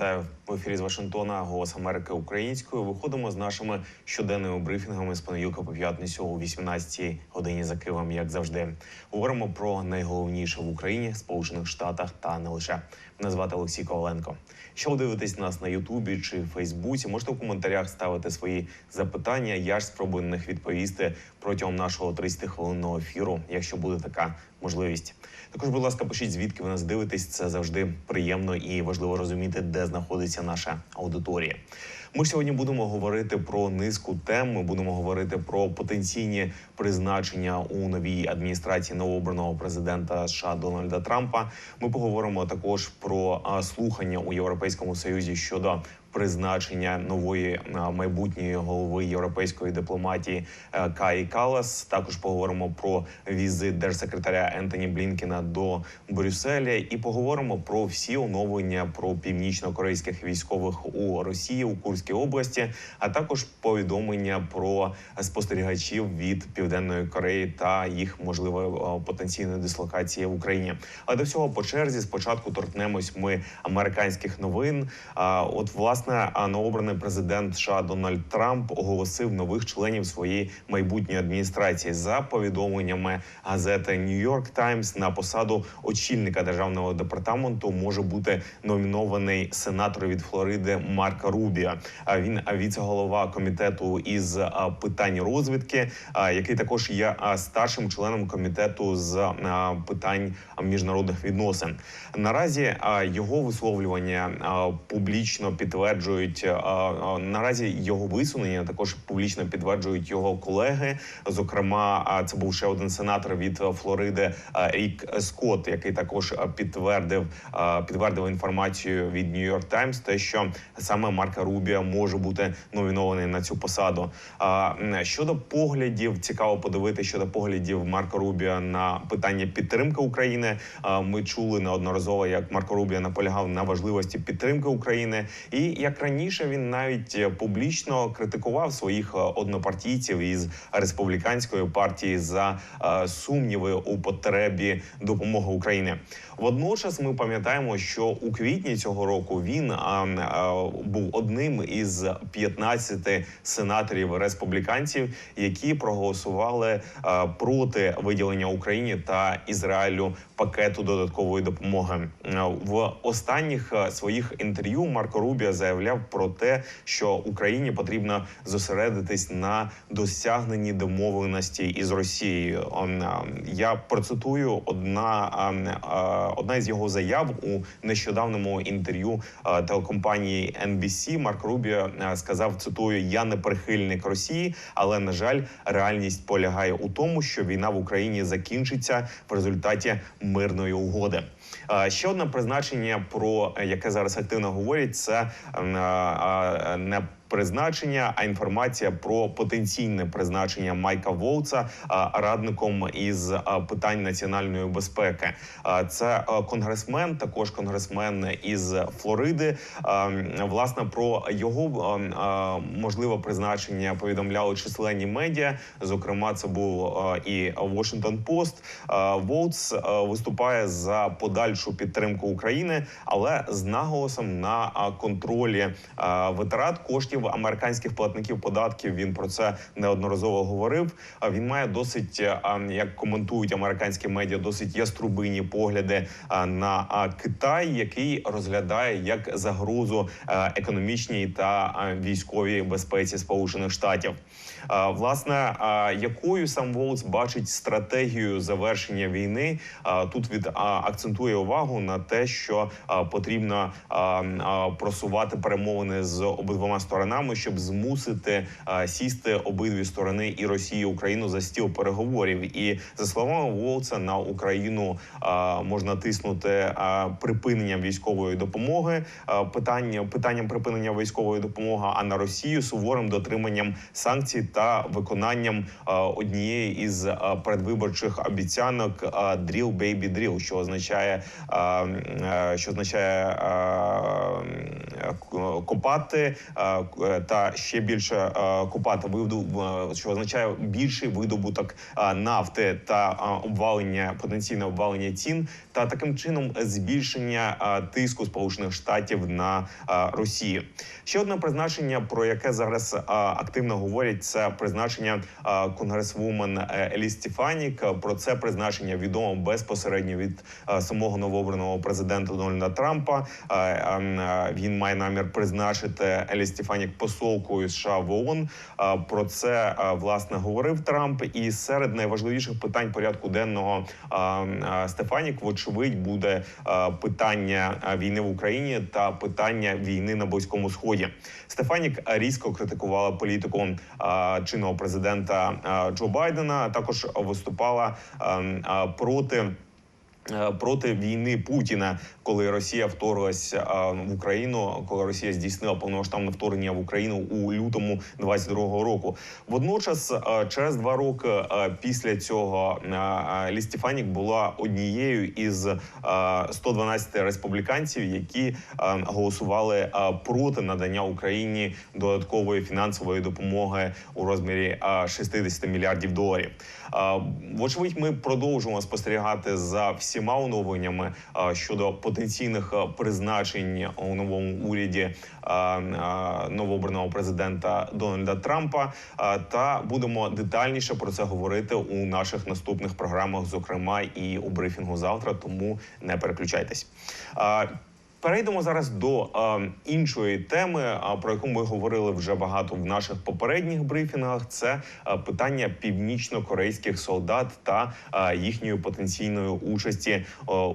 Друзі, вітаю в ефірі з Вашингтона. Голос Америки українською. Виходимо з нашими щоденними брифінгами з понеділка по п'ятницю о 18 годині за Києвом, як завжди. Говоримо про найголовніше в Україні, Сполучених Штатах та не лише. Мене звати Олексій Коваленко. Якщо ви дивитесь нас на Ютубі чи Фейсбуці, можете в коментарях ставити свої запитання. Я ж спробую на них відповісти протягом нашого 30-хвилинного ефіру, якщо буде така можливість. Також, будь ласка, пишіть, звідки ви нас дивитесь. Це завжди приємно і важливо розуміти, де знаходиться наша аудиторія. Ми сьогодні будемо говорити про низку тем. Ми будемо говорити про потенційні призначення у новій адміністрації новообраного президента США Дональда Трампа. Ми поговоримо також про слухання у Європейському Союзі щодо призначення нової майбутньої голови європейської дипломатії е, Каї Калас. Також поговоримо про візит держсекретаря Ентоні Блінкена до Брюсселя і поговоримо про всі оновлення про північно-корейських військових у Росії у Курській області, а також повідомлення про спостерігачів від Південної Кореї та їх можливої е, потенційної дислокації в Україні. Але до всього по черзі спочатку торкнемось ми американських новин. От власне а, новообраний президент США Дональд Трамп оголосив нових членів своєї майбутньої адміністрації за повідомленнями газети Нью-Йорк Таймс на посаду очільника державного департаменту може бути номінований сенатор від Флориди Марк Рубіо. Він віце-голова комітету із питань розвідки, який також є старшим членом комітету з питань міжнародних відносин. Наразі його висловлювання публічно підтверджують а, наразі його висунення також публічно підтверджують його колеги. Зокрема, це був ще один сенатор від Флориди Рік Скотт, який також підтвердив підтвердив інформацію від York Times, те, що саме Марка Рубіо може бути номінований на цю посаду. Щодо поглядів, цікаво подивитися щодо поглядів Марка Рубіо на питання підтримки України. Ми чули неодноразово, як Марко Рубіо наполягав на важливості підтримки України, і як раніше він навіть е, публічно критикував своїх е, однопартійців із республіканської партії за е, сумніви у потребі допомоги Україні. Водночас ми пам'ятаємо, що у квітні цього року він був одним із 15 сенаторів республіканців, які проголосували проти виділення Україні та Ізраїлю пакету додаткової допомоги. В останніх своїх інтерв'ю Марко Рубіо заявляв про те, що Україні потрібно зосередитись на досягненні домовленості із Росією. Я процитую одна а, а, одна з його заяв у нещодавному інтерв'ю а, телекомпанії NBC. Марк Рубіо сказав: цитую: Я не прихильник Росії, але на жаль, реальність полягає у тому, що війна в Україні закінчиться в результаті мирної угоди. Ще одне призначення, про яке зараз активно говорять, це ем, а, а, не призначення, а інформація про потенційне призначення Майка Волца радником із питань національної безпеки. Це конгресмен, також конгресмен із Флориди. Власне про його можливе призначення повідомляли численні медіа. Зокрема, це був і Washington Post. Волц виступає за подальшу підтримку України, але з наголосом на контролі витрат коштів американських платників податків. Він про це неодноразово говорив. Він має досить, як коментують американські медіа, досить яструбині погляди на Китай, який розглядає як загрозу економічній та військовій безпеці Сполучених Штатів. Власне, якою сам Волц бачить стратегію завершення війни? Тут від акцентує увагу на те, що потрібно просувати перемовини з обидвома сторонами, щоб змусити сісти обидві сторони і Росію і Україну за стіл переговорів. І за словами Волца, на Україну можна тиснути припиненням військової допомоги, питання питанням припинення військової допомоги, а на Росію суворим дотриманням санкцій та виконанням однієї із а, передвиборчих обіцянок а, «Drill, baby, drill», що означає, що означає а, копати, та ще більше е, купати виду, е, що означає більший видобуток е, нафти та е, обвалення потенційне обвалення цін, та таким чином збільшення е, тиску Сполучених Штатів на е, Росію. Ще одне призначення, про яке зараз е, активно говорять, це призначення е, конгресвумен е, Еліс Стефанік. Про це призначення відомо безпосередньо від е, самого новообраного президента Дональда Трампа. Е, е, Він має намір призначити Еліс Стефанік посолкою США в ООН. Про це власне говорив Трамп. І серед найважливіших питань порядку денного Стефанік, вочевидь, буде питання війни в Україні та питання війни на близькому сході. Стефанік різко критикувала політику чинного президента Джо Байдена. Також виступала е, е, проти. е, Проти війни Путіна, коли Росія вторглась е, в Україну, коли Росія здійснила повномасштабне вторгнення в Україну у лютому 22-го року. Водночас, е, через два роки е, після цього Лі Стефанік була однією із е, 112 республіканців, які голосували проти надання Україні додаткової фінансової допомоги у розмірі е, 60 мільярдів доларів. Вочевидь, ми продовжуємо спостерігати за всіма оновленнями щодо потенційних е, призначень у новому уряді е, е, новообраного президента Дональда Трампа. Та будемо детальніше про це говорити у наших наступних програмах, зокрема і у брифінгу завтра. Тому не переключайтесь. Перейдемо зараз до е, іншої теми, про яку ми говорили вже багато в наших попередніх брифінгах. Це питання північно-корейських солдат та е, їхньої потенційної участі е,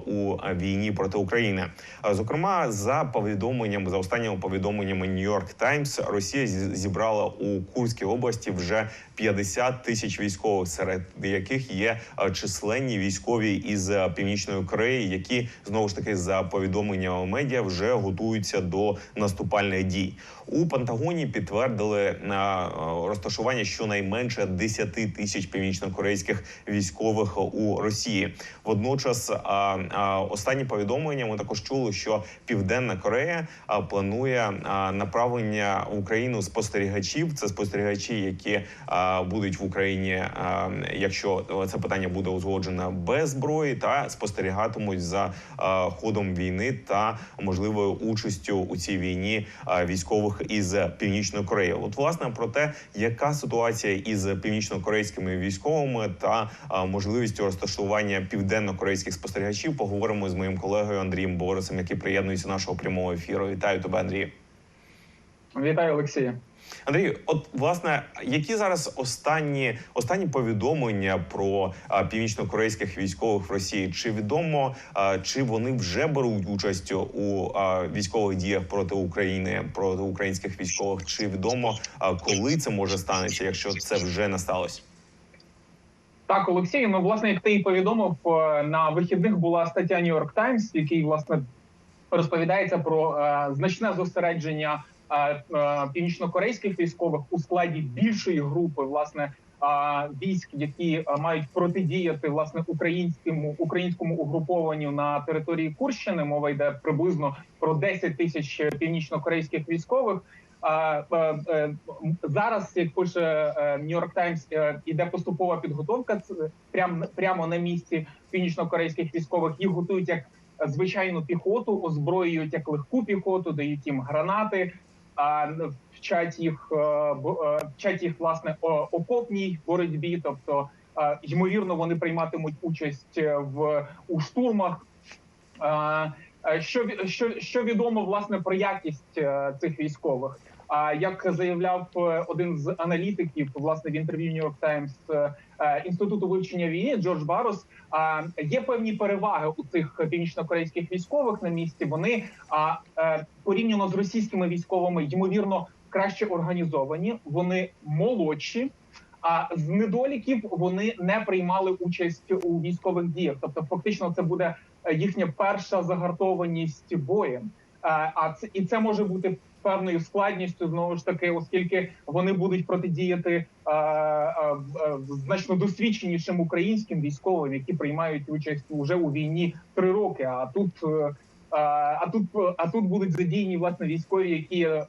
у війні проти України. Зокрема, за повідомленням за останніми повідомленнями York Times, Росія зібрала у Курській області вже 50 тисяч військових, серед яких є численні військові із північної Кореї, які знову ж таки за повідомленнями медіа вже готуються до наступальних дій. У Пентагоні підтвердили е, е, розташування щонайменше 10 тисяч північнокорейських військових у Росії. Водночас, е, останні повідомлення ми також чули, що Південна Корея планує направлення в Україну спостерігачів. Це спостерігачі, які будуть в Україні, якщо це питання буде узгоджено без зброї, та спостерігатимуть за ходом війни та можливою участю у цій війні е, військових із північної Кореї. От власне про те, яка ситуація із північно-корейськими військовими та е, можливістю розташування південно-корейських спостерігачів, поговоримо з моїм колегою Андрієм Борисом, який приєднується до нашого прямого ефіру. Вітаю тебе, Андрій. Вітаю, Олексію. Андрій, от власне, які зараз останні останні повідомлення про північно-корейських військових в Росії? Чи відомо, чи вони вже беруть участь у військових діях проти України, проти українських військових? Чи відомо, коли це може станеться, якщо це вже не? Так, Олексій, ну власне, як ти і повідомив, е, на вихідних була стаття New York Times, в якій власне розповідається про е, значне зосередження північно-корейських військових у складі більшої групи власне е, військ, які е, мають протидіяти власне українському українському угрупованню на території Курщини. Мова йде приблизно про 10 тисяч північно-корейських військових. Е, е, зараз, як пише е, Times, е, іде поступова підготовка ц- прям прямо на місці північно-корейських військових. Їх готують як звичайну піхоту, озброюють як легку піхоту, дають їм гранати, вчать їх е, е, вчать їх власне окопній боротьбі. Тобто, е, ймовірно, вони прийматимуть участь в у штурмах. Е, Що що, що відомо власне про якість е, цих військових? А як заявляв е, один з аналітиків, власне в інтерв'ю New York Times інституту вивчення війни Джордж Барос, є певні переваги у цих північнокорейських військових на місці. Вони порівняно з російськими військовими ймовірно краще організовані, вони молодші. А з недоліків вони не приймали участь у військових діях. Тобто, фактично, це буде їхня перша загартованість боєм. Е, А це і це може бути певною складністю знову ж таки, оскільки вони будуть протидіяти е, е, е, значно досвідченішим українським військовим, які приймають участь уже у війні три роки. А тут е, А тут а тут будуть задіяні власне військові, які е,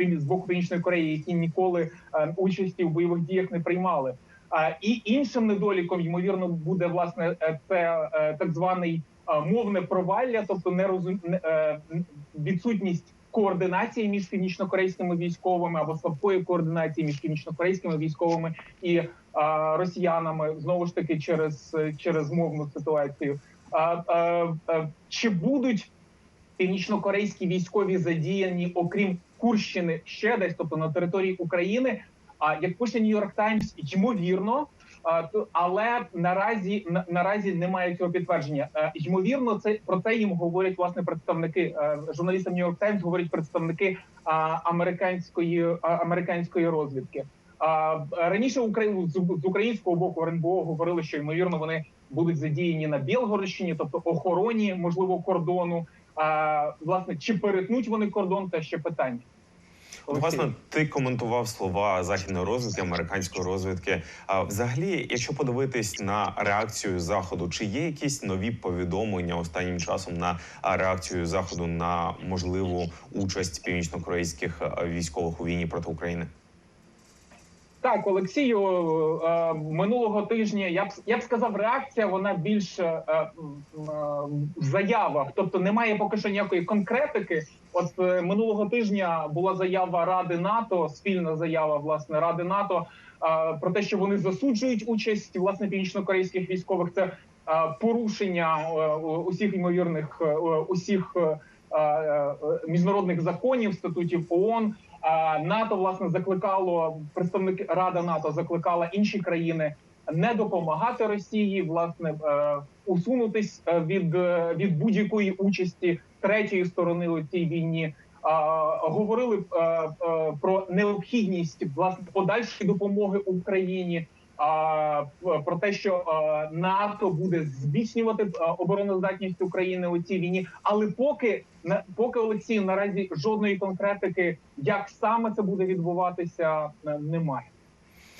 е, з боку Північної Кореї, які ніколи е, участі в бойових діях не приймали. І іншим недоліком ймовірно буде власне це е, так званий е, мовне провалля, тобто нерозум... не- е, відсутність координації між північнокорейськими військовими або слабкої координації між північнокорейськими військовими і росіянами знову ж таки через, через мовну ситуацію. Чи будуть північнокорейські військові задіяні, окрім Курщини, ще десь, тобто на території України? А як пише Нью-Йорк Таймс, ймовірно, але наразі на, наразі немає цього підтвердження. Е, Ймовірно, це про це їм говорять власне представники е, журналістам Нью-Йорк Таймс говорять представники американської американської розвідки. Раніше з українського боку РНБО говорили, що ймовірно вони будуть задіяні на Білгородщині, тобто охороні можливо кордону. Власне, чи перетнуть вони кордон, це ще питання. От, власне, ти коментував слова західної розвідки, американської розвідки. А взагалі, якщо подивитись на реакцію заходу, чи є якісь нові повідомлення останнім часом на реакцію заходу на можливу участь північнокорейських військових у війні проти України? Так, Олексію, е, минулого тижня я б я б сказав, реакція вона більш е, е, в заявах, тобто немає поки що ніякої конкретики. От е, минулого тижня була заява Ради НАТО, спільна заява власне Ради НАТО про те, що вони засуджують участь власне північнокорейських військових. Це порушення е, усіх ймовірних е, усіх міжнародних законів, статутів ООН. НАТО власне закликало представники Рада НАТО закликала інші країни не допомагати Росії, власне усунутись від, від будь-якої участі третьої сторони у цій війні. Говорили про необхідність власне подальшої допомоги Україні. А про те, що НАТО буде е, обороноздатність України у цій війні, але поки на поки Олексію наразі жодної конкретики, як саме це буде відбуватися, е, немає.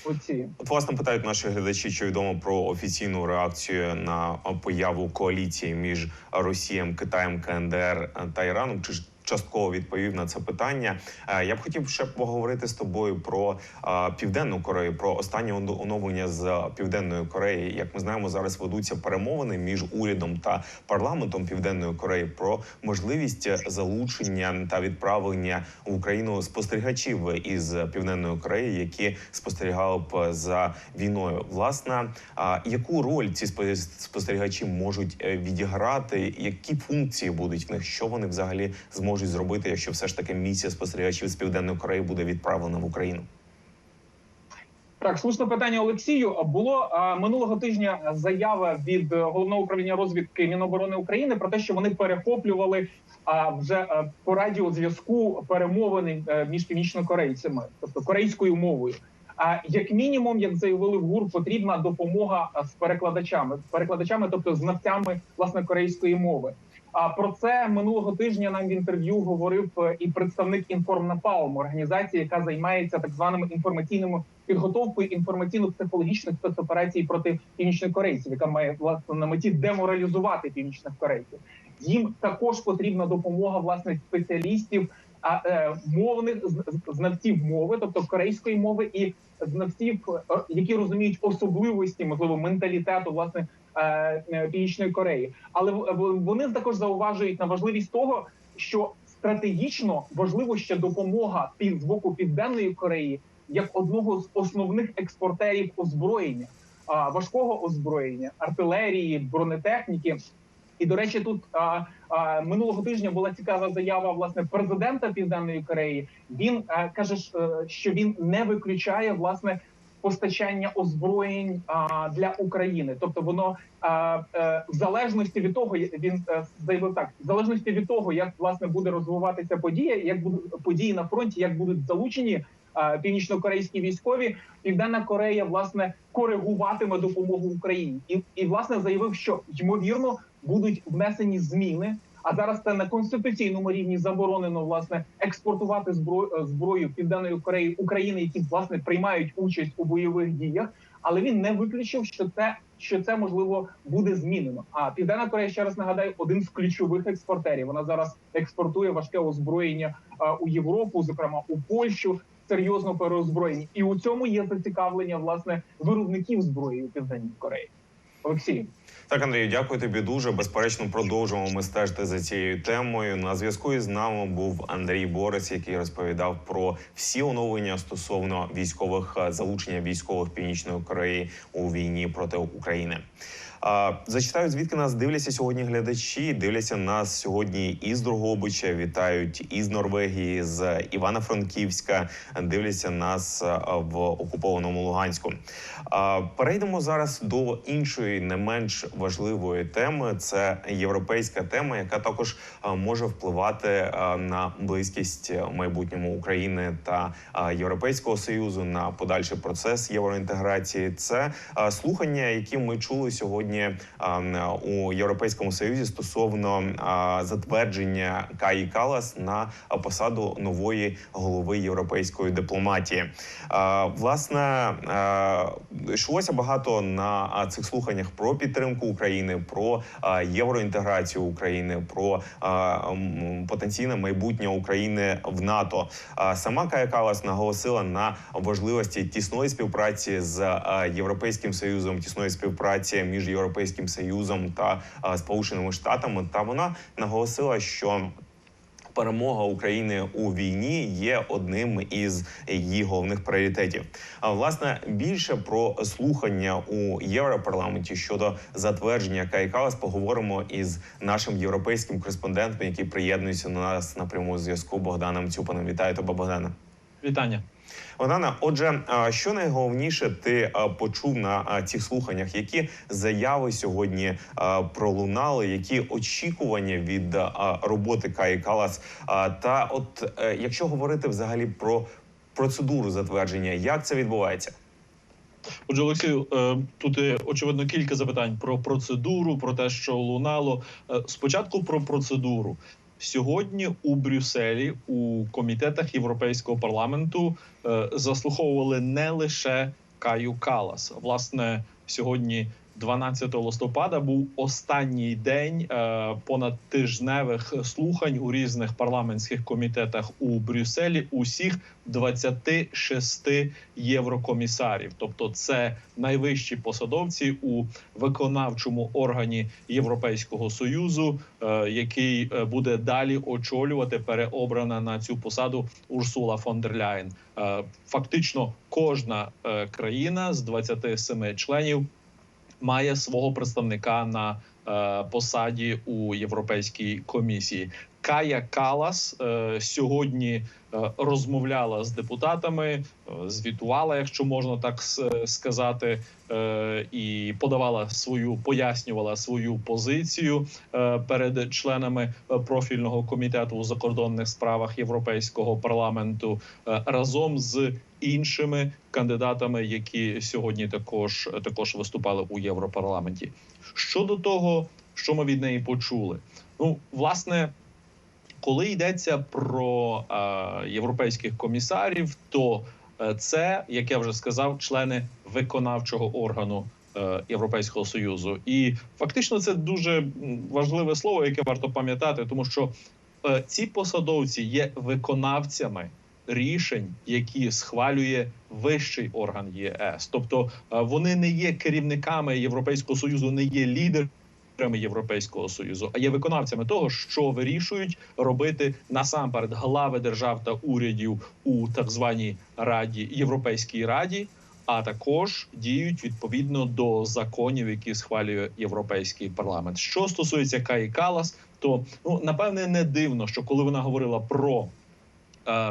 Оці От власне питають наші глядачі, чи відомо про офіційну реакцію на появу коаліції між Росією, Китаєм, КНДР та Іраном. Чи ж частково відповів на це питання? Е, Я б хотів ще поговорити з тобою про е, південну Корею, про останнє оно- оновлення з південної Кореї. Як ми знаємо, зараз ведуться перемовини між урядом та парламентом Південної Кореї про можливість залучення та відправлення в Україну спостерігачів із південної Кореї, які спостерігали б за війною. Власне, яку роль ці спостерігачі можуть е, відіграти? Які функції будуть в них? Що вони взагалі зможуть зробити, якщо все ж таки місія спостерігачів з південної Кореї буде відправлена в Україну? Так, слушне питання Олексію. Було а, минулого тижня заява від е, головного управління розвідки Міноборони України про те, що вони перехоплювали а, вже е, по радіозв'язку перемовини е, між північнокорейцями, тобто корейською мовою. А як мінімум, як заявили в ГУР, потрібна допомога з перекладачами, з перекладачами, тобто знавцями власне корейської мови. А про це минулого тижня нам в інтерв'ю говорив е, і представник Інформнапалм, організації, яка займається так званими інформаційними підготовкою інформаційно-психологічних спецоперацій проти північних корейців, яка має власне на меті деморалізувати північних корейців. Їм також потрібна допомога власне спеціалістів, а е, мовних знавців мови, тобто корейської мови, і знавців, е, які розуміють особливості, можливо, менталітету власне північної Кореї. Але вони також зауважують на важливість того, що стратегічно важливо ще допомога з боку південної Кореї як одного з основних експортерів озброєння, важкого озброєння, артилерії, бронетехніки. І до речі, тут а, а, минулого тижня була цікава заява власне президента Південної Кореї. Він а, каже, е, що він не виключає власне постачання озброєнь а, для України. Тобто воно а, е, в залежності від того, він е, заявив так, в залежності від того, як власне буде розвиватися подія, як будуть події на фронті, як будуть залучені а, північнокорейські військові, Південна Корея власне коригуватиме допомогу Україні, і, і власне заявив, що ймовірно будуть внесені зміни. А зараз це на конституційному рівні заборонено власне експортувати зброю зброю Південної Кореї України, які власне приймають участь у бойових діях. Але він не виключив, що це що це можливо буде змінено. А Південна Корея ще раз нагадаю, один з ключових експортерів. Вона зараз експортує важке озброєння у Європу, зокрема у Польщу. Серйозно переозброєні, і у цьому є зацікавлення власне виробників зброї у південній Кореї. Олексій. Так, Андрію, дякую тобі дуже. Безперечно, продовжуємо ми стежити за цією темою. На зв'язку із нами був Андрій Борис, який розповідав про всі оновлення стосовно військових е, залучення військових Північної Кореї у війні проти України. Зачитаю, звідки нас дивляться сьогодні глядачі. Дивляться нас сьогодні із Дрогобича, вітають із Норвегії, з Івано-Франківська. Дивляться нас е, в окупованому Луганську. Перейдемо зараз до іншої, не менш важливої теми. Це європейська тема, яка також може впливати на близькість е, майбутньому України та Європейського союзу на подальший процес євроінтеграції. Це слухання, які ми чули сьогодні н- у Європейському Союзі стосовно затвердження Каї Калас на посаду нової голови європейської дипломатії. Власне, йшлося багато на цих слуханнях про підтримку України, про євроінтеграцію України, про потенційне майбутнє України в НАТО. Сама Кая Калас наголосила на важливості тісної співпраці з Європейським Союзом, тісної співпраці між Європейським Союзом та Сполученими Штатами. Та вона наголосила, що перемога України у війні є одним із її головних пріоритетів. А власне більше про слухання у Європарламенті щодо затвердження Кайкалас поговоримо із нашим європейським кореспондентом, який приєднується до нас на прямому зв'язку Богданом Цюпаном. Вітаю тебе, Богдане. Вітання. Богдана, отже, що найголовніше ти почув на цих слуханнях? Які заяви сьогодні пролунали? Які очікування від роботи Каї Калас? Та от е, якщо говорити взагалі про процедуру затвердження, як це відбувається? Отже, Олексію, е, тут є, очевидно кілька запитань про процедуру, про те, що лунало. Е, Спочатку про процедуру. Сьогодні у Брюсселі у комітетах Європейського парламенту е, заслуховували не лише Каю Калас. Власне, сьогодні, 12 листопада, був останній день е, понадтижневих слухань у різних парламентських комітетах у Брюсселі. Усіх 26 єврокомісарів, тобто це найвищі посадовці у виконавчому органі Європейського союзу, е, який е, буде далі очолювати переобрана на цю посаду Урсула фон дер Ляєн. Фактично, кожна країна з 27 членів має свого представника на посаді у Європейській комісії. Кая Калас е, сьогодні е, розмовляла з депутатами, е, звітувала, якщо можна так сказати, е, і подавала свою, пояснювала свою позицію е, перед членами е, профільного комітету у закордонних справах Європейського парламенту е, разом з іншими кандидатами, які сьогодні також також виступали у Європарламенті. Щодо того, що ми від неї почули, ну власне. Коли йдеться про е, європейських комісарів, то е, це, як я вже сказав, члени виконавчого органу е, Європейського союзу, і фактично це дуже важливе слово, яке варто пам'ятати, тому що е, ці посадовці є виконавцями рішень, які схвалює вищий орган ЄС. Тобто е, вони не є керівниками Європейського союзу, не є лідерами Європейського союзу, а є виконавцями того, що вирішують робити насамперед глави держав та урядів у так званій раді Європейській раді. А також діють відповідно до законів, які схвалює європейський парламент. Що стосується Каї Калас, то ну напевне не дивно, що коли вона говорила про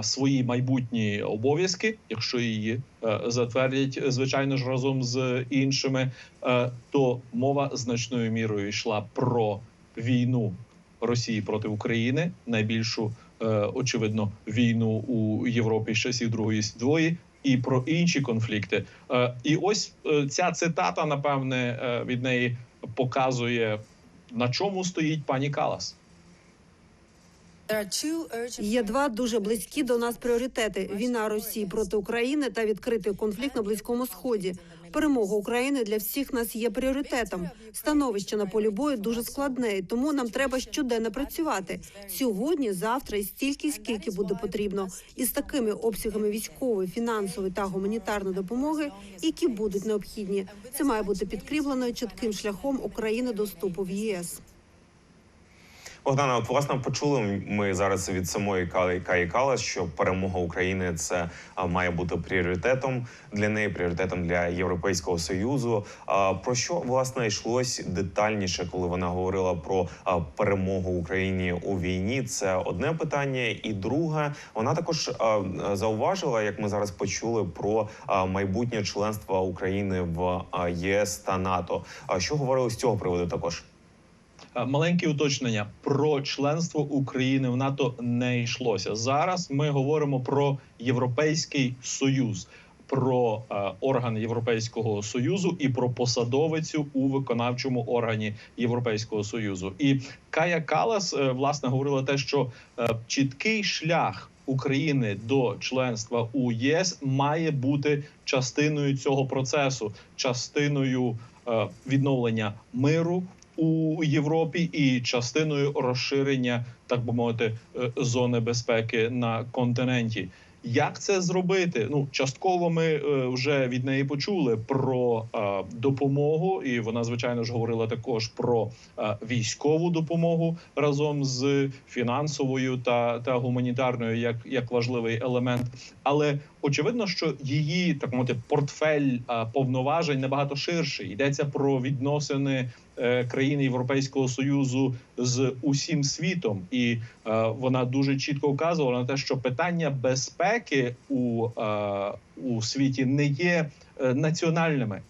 свої майбутні обов'язки, якщо її е, затвердять, звичайно ж, разом з іншими, е, то мова значною мірою йшла про війну Росії проти України, найбільшу е, очевидно війну у Європі з часів Другої світової. І про інші конфлікти, Е, і ось е, ця цитата, напевне, е, від неї показує на чому стоїть пані Калас. Є два дуже близькі до нас пріоритети: війна Росії проти України та відкритий конфлікт на близькому сході. Перемога України для всіх нас є пріоритетом. Становище на полі бою дуже складне, тому нам треба щоденно працювати сьогодні, завтра і стільки, скільки буде потрібно, і з такими обсягами військової, фінансової та гуманітарної допомоги, які будуть необхідні. Це має бути підкріплено чітким шляхом України до вступу в ЄС. Богдана, от власне почули ми зараз від самої Кали Каї що перемога України це має бути пріоритетом для неї, пріоритетом для Європейського союзу. Про що власне йшлось детальніше, коли вона говорила про перемогу Україні у війні? Це одне питання, і друге, вона також зауважила, як ми зараз почули, про майбутнє членство України в ЄС та НАТО. Що говорили з цього приводу також? Е, Маленьке уточнення про членство України в НАТО не йшлося. Зараз ми говоримо про Європейський Союз, про е, орган Європейського союзу і про посадовицю у виконавчому органі Європейського союзу. І Кая Калас е, власне говорила те, що чіткий шлях. України до членства у ЄС має бути частиною цього процесу, частиною відновлення миру у Європі і частиною розширення, так би мовити, е, зони безпеки на континенті. Як це зробити? Ну частково ми е, вже від неї почули про е, допомогу, і вона звичайно ж говорила також про військову допомогу разом з фінансовою та, та гуманітарною, як, як важливий елемент. Але очевидно, що її так мовити портфель повноважень набагато ширший. Йдеться про відносини е, країн Європейського союзу з усім світом, і е, вона дуже чітко вказувала на те, що питання безпеки у, е, у світі не є національними,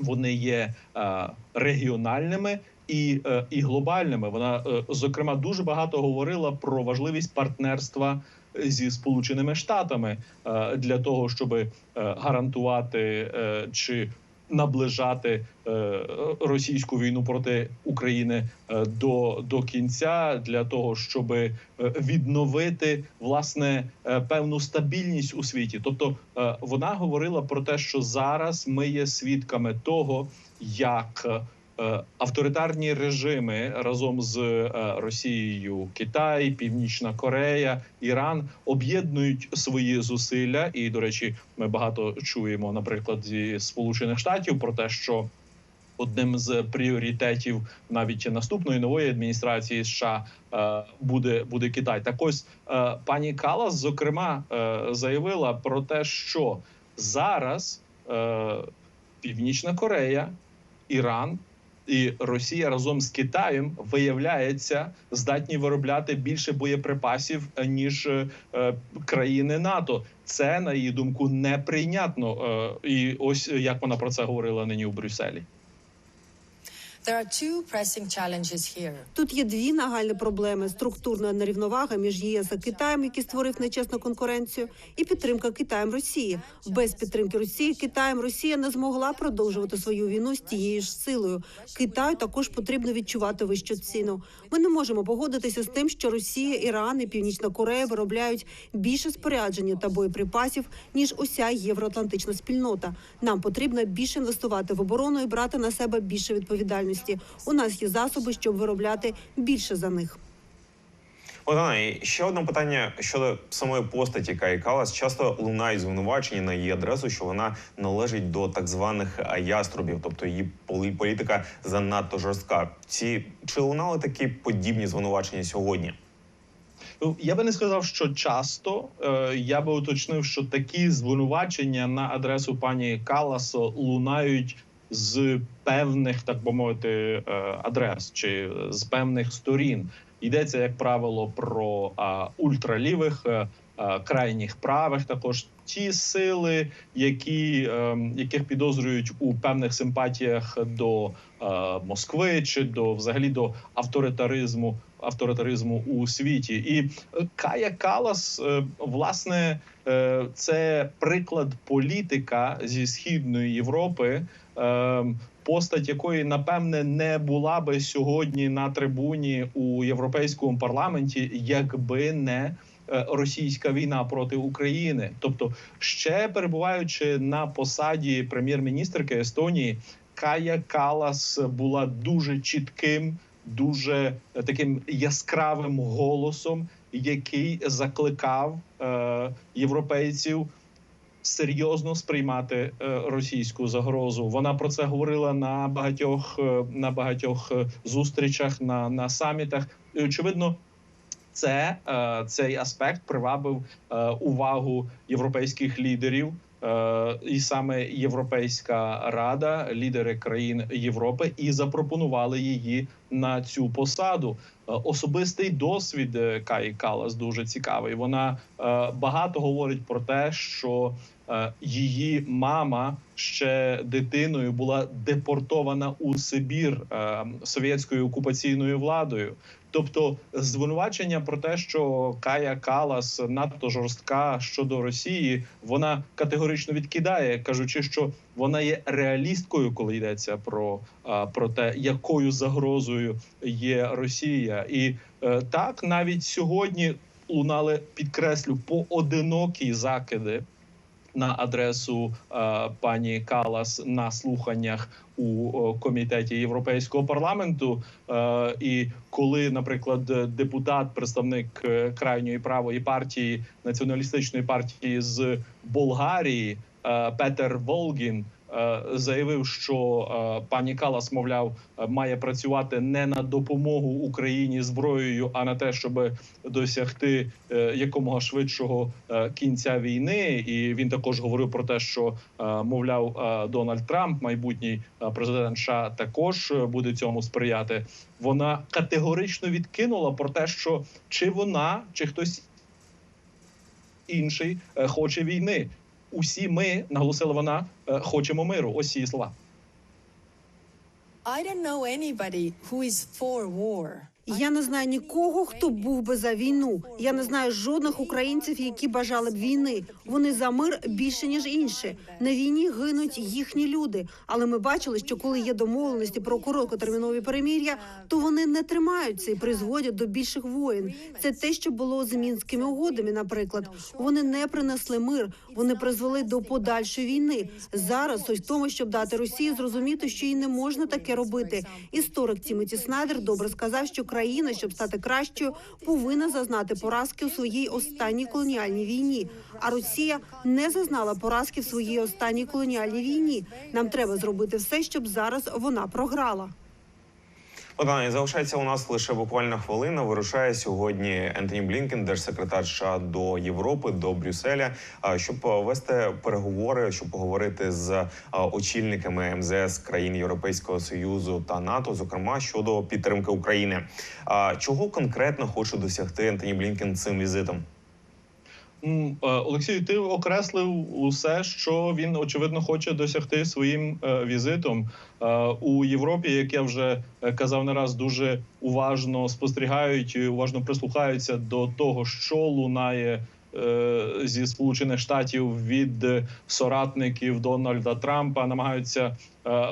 вони є регіональними. І, і глобальними вона зокрема дуже багато говорила про важливість партнерства зі сполученими штатами для того, щоб гарантувати чи наближати е, російську війну проти України е, до, до кінця, для того, щоб е, відновити власне певну стабільність у світі. Тобто вона говорила про те, що зараз ми є свідками того, як авторитарні режими разом з е, Росією, Китай, Північна Корея, Іран об'єднують свої зусилля. І до речі, ми багато чуємо, наприклад, зі Сполучених Штатів про те, що одним з пріоритетів навіть наступної нової адміністрації США е, буде буде Китай. Так ось е, пані Калас, зокрема, е, заявила про те, що зараз е, Північна Корея, Іран. І Росія разом з Китаєм виявляється здатні виробляти більше боєприпасів е, ніж е, е, країни НАТО. Це на її думку неприйнятно. І ось як вона про це говорила нині у Брюсселі. Тут є дві нагальні проблеми: структурна нерівновага між ЄС і Китаєм, який створив нечесну конкуренцію, і підтримка Китаєм Росії. Без підтримки Росії Китаєм Росія не змогла продовжувати свою війну з тією ж силою. Китаю також потрібно відчувати вищу ціну. Ми не можемо погодитися з тим, що Росія, Іран і Північна Корея виробляють більше спорядження та боєприпасів ніж уся євроатлантична спільнота. Нам потрібно більше інвестувати в оборону і брати на себе більше відповідальності. У нас є засоби, щоб виробляти більше за них. Богдана, і ще одне питання щодо самої постаті Каї Калас. Часто лунають звинувачення на її адресу, що вона належить до так званих яструбів, тобто її полі- політика занадто жорстка. Ці чи лунали такі подібні звинувачення сьогодні? Ну, Я би не сказав, що часто. Е, Я би уточнив, що такі звинувачення на адресу пані Калас лунають з певних, так би мовити, е, адрес чи з певних сторін. Йдеться, як правило, про а, ультралівих, е, а, крайніх правих, також ті сили, які, е, яких підозрюють у певних симпатіях до е, Москви чи до взагалі до авторитаризму авторитаризму у світі. І е, Кая Калас, е, власне, е, це приклад політика зі східної Європи. Е, Постать якої напевне не була би сьогодні на трибуні у європейському парламенті, якби не е, російська війна проти України. Тобто, ще перебуваючи на посаді прем'єр-міністрки Естонії, Кая Калас була дуже чітким, дуже е, таким яскравим голосом, який закликав е, європейців серйозно сприймати е, російську загрозу. Вона про це говорила на багатьох е, на багатьох е, зустрічах, на, на самітах. І очевидно, це цей аспект привабив увагу європейських лідерів. І саме Європейська рада, лідери країн Європи, і запропонували її на цю посаду. Е, Особистий досвід е, Каї Калас дуже цікавий. Вона е, багато говорить про те, що її мама ще дитиною була депортована у Сибір совєтською окупаційною владою. Тобто звинувачення про те, що Кая Калас надто жорстка щодо Росії, вона категорично відкидає, кажучи, що вона є реалісткою, коли йдеться про, про те, якою загрозою є Росія, і е, так навіть сьогодні лунали підкреслю поодинокі закиди на адресу пані Калас на слуханнях у комітеті Європейського парламенту. Е, і коли, наприклад, депутат, представник е, крайньої правої партії націоналістичної партії з Болгарії Петер Волгін. е, Заявив, що е, пані Калас, мовляв, е, має працювати не на допомогу Україні зброєю, а на те, щоб досягти е, якомога швидшого е, кінця війни. І він також говорив про те, що е, мовляв е, Дональд Трамп, майбутній е, президент США, також е, буде цьому сприяти. Вона категорично відкинула про те, що чи вона, чи хтось інший е, хоче війни. Усі ми наголосила вона, е, хочемо миру. Ось її слова. I don't know anybody who is for war. Я не знаю нікого, хто був би за війну. Я не знаю жодних українців, які бажали б війни. Вони за мир більше ніж інші. На війні гинуть їхні люди. Але ми бачили, що коли є домовленості про короткотермінові перемір'я, то вони не тримаються і призводять до більших воєн. Це те, що було з мінськими угодами. Наприклад, вони не принесли мир, вони призвели до подальшої війни. Зараз ось в тому, щоб дати Росії зрозуміти, що їй не можна таке робити. Історик Тімоті Снайдер добре сказав, що країна, щоб стати кращою, повинна зазнати поразки у своїй останній колоніальній війні. А Росія не зазнала поразки в своїй останній колоніальній війні. Нам треба зробити все, щоб зараз вона програла. Богдане, залишається у нас лише буквально хвилина. Вирушає сьогодні Ентоні Блінкен, держсекретар США до Європи, до Брюсселя, щоб вести переговори, щоб поговорити з очільниками МЗС країн Європейського союзу та НАТО, зокрема щодо підтримки України. Чого конкретно хоче досягти Ентоні Блінкен цим візитом? Е, Олексій, ти окреслив усе, що він очевидно хоче досягти своїм е, візитом Е, у Європі. Як я вже казав не раз, дуже уважно спостерігають, і уважно прислухаються до того, що лунає. Зі сполучених штатів від соратників Дональда Трампа намагаються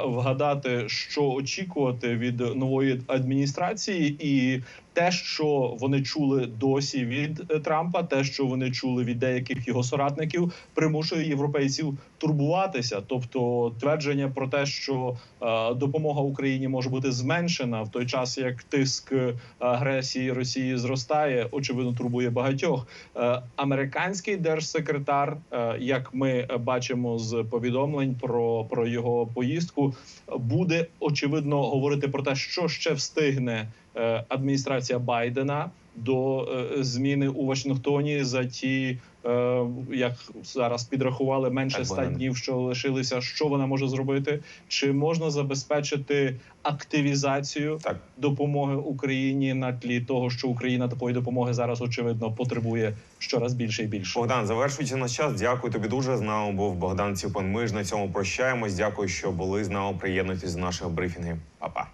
вгадати, що очікувати від нової адміністрації, і те, що вони чули досі від е, Трампа, те, що вони чули від деяких його соратників, примушує європейців турбуватися. Тобто, твердження про те, що е, допомога Україні може бути зменшена в той час, як тиск е, агресії Росії зростає, очевидно, турбує багатьох. Е, американський держсекретар, е, як ми бачимо з повідомлень про, про його поїздку, буде очевидно говорити про те, що ще встигне е, адміністрація Байдена до е, зміни у Вашингтоні за ті, е, як зараз підрахували менше 100 днів, що лишилися. Що вона може зробити? Чи можна забезпечити активізацію Так. допомоги Україні на тлі того, що Україна такої допомоги зараз очевидно потребує щораз більше і більше? Богдан, завершується наш час. Дякую тобі дуже. З нами був Богдан Ціпан. Ми ж на цьому прощаємось. Дякую, що були з нами. Приєднуйтесь до наших брифінгів. Па-па.